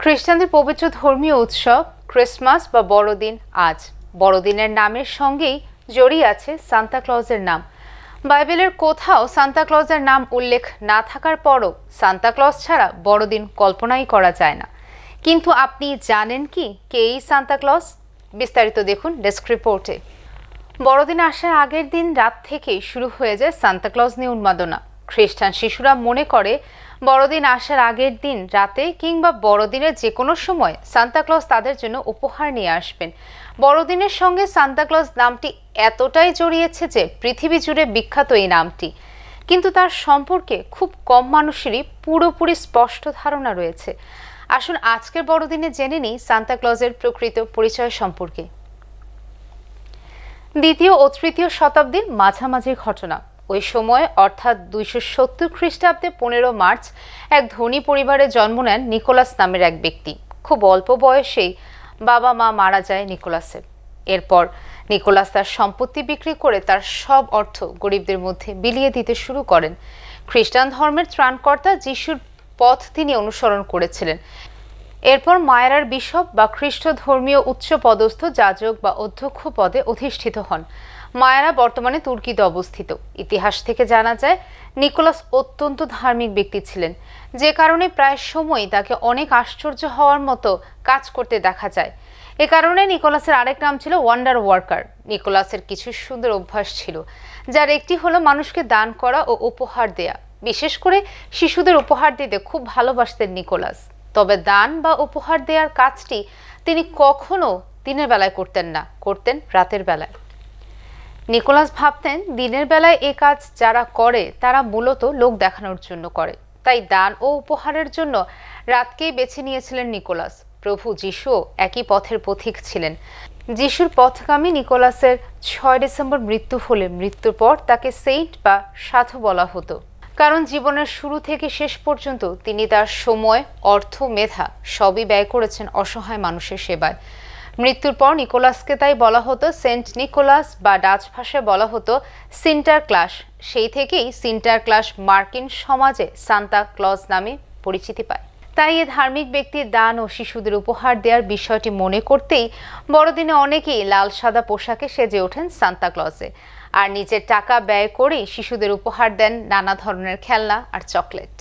খ্রিস্টানদের পবিত্র ধর্মীয় উৎসব ক্রিসমাস বা বড়দিন আজ। বড়দিনের নামের সঙ্গেই জড়িয়ে আছে সান্তা ক্লজের নাম। বাইবেলের কোথাও সান্তা ক্লজের নাম উল্লেখ না থাকার পরও সান্তা ক্লজ ছাড়া বড়দিন কল্পনাই করা যায় না। কিন্তু আপনি জানেন কি কে এই সান্তা ক্লজ? বিস্তারিত দেখুন ডেস্ক রিপোর্টে। বড়দিন আসার আগের দিন রাত থেকেই শুরু হয়ে যায় সান্তা ক্লজ নিয়ে উন্মাদনা। খ্রিস্টান শিশুরা মনে করে বড়দিন আসার আগের দিন রাতে কিংবা বড়দিনের যে কোনো সময় সান্তা ক্লজ তাদের জন্য উপহার নিয়ে আসবেন। বড়দিনের সঙ্গে সান্তা ক্লজ নামটি এতটাই জড়িয়েছে যে পৃথিবী জুড়ে বিখ্যাত এই নামটি। কিন্তু তার সম্পর্কে খুব কম মানুষেরই পুরোপুরি স্পষ্ট ধারণা রয়েছে। আসুন আজকের বড়দিনে জেনে নিই সান্তা ক্লজের প্রকৃত পরিচয় সম্পর্কে। দ্বিতীয় ও তৃতীয় শতাব্দীর মাঝামাঝি ঘটনা। ওই সময়, অর্থাৎ দুইশো সত্তর খ্রিস্টাব্দে পনেরো মার্চ, এক ধনী পরিবারে জন্ম নেন নিকোলাস নামের এক ব্যক্তি। খুব অল্প বয়সেই বাবা মা মারা যায় নিকোলাসের। এরপর নিকোলাস তার সম্পত্তি বিক্রি করে তার সব অর্থ গরিবদের মধ্যে বিলিয়ে দিতে শুরু করেন। খ্রিস্টান ধর্মের ত্রাণকর্তা যিশুর পথ তিনি অনুসরণ করেছিলেন। এরপর মায়েরার বিশপ বা খ্রিস্ট ধর্মীয় উচ্চ পদস্থ যাজক বা অধ্যক্ষ পদে অধিষ্ঠিত হন। মায়েরা বর্তমানে তুর্কিতে অবস্থিত। ইতিহাস থেকে জানা যায়, নিকোলাস অত্যন্ত ধার্মিক ব্যক্তি ছিলেন। যে কারণে প্রায় সময় তাকে অনেক আশ্চর্য হওয়ার মতো কাজ করতে দেখা যায়। এ কারণে নিকোলাসের আরেক নাম ছিল ওয়ান্ডার ওয়ার্কার। নিকোলাসের কিছু সুন্দর অভ্যাস ছিল, যার একটি হলো মানুষকে দান করা ও উপহার দেয়া। বিশেষ করে শিশুদের উপহার দিতে খুব ভালোবাসতেন নিকোলাস। তবে দান বা উপহার দেওয়ার কাজটি তিনি কখনো দিনের বেলায় করতেন না, করতেন রাতের বেলায়। নিকোলাস ভাবতেন দিনের বেলায় এ কাজ যারা করে, তারা মূলত লোক দেখানোর জন্য করে। তাই দান ও উপহারের জন্য রাতকেই বেছে নিয়েছিলেন নিকোলাস। প্রভু যিশু একই পথের পথিক ছিলেন। যিশুর পথগামী নিকোলাসের ছয় ডিসেম্বর মৃত্যু হলে মৃত্যুর পর তাকে সেইন্ট বা সাধু বলা হতো। কারণ জীবনের শুরু থেকে শেষ পর্যন্ত তিনি তার সময়, অর্থ, মেধা সবই ব্যয় করেছেন অসহায় মানুষের সেবায়। মৃত্যুর পর নিকোলাসকে তাই বলা হতো সেন্ট নিকোলাস বা ডাচ ভাষায় বলা হতো সিন্টার ক্লাস সেই থেকেই সিন্টার ক্লাস মার্কিন সমাজে সান্তা ক্লজ নামে পরিচিতি পায়। তাই এ ধার্মিক ব্যক্তির দান ও শিশুদের উপহার দেওয়ার বিষয়টি মনে করতেই বড়দিনে অনেকেই লাল সাদা পোশাকে সেজে ওঠেন সান্তা ক্লজে। আর নিজের টাকা ব্যয় করেই শিশুদের উপহার দেন নানা ধরনের খেলনা আর চকলেট।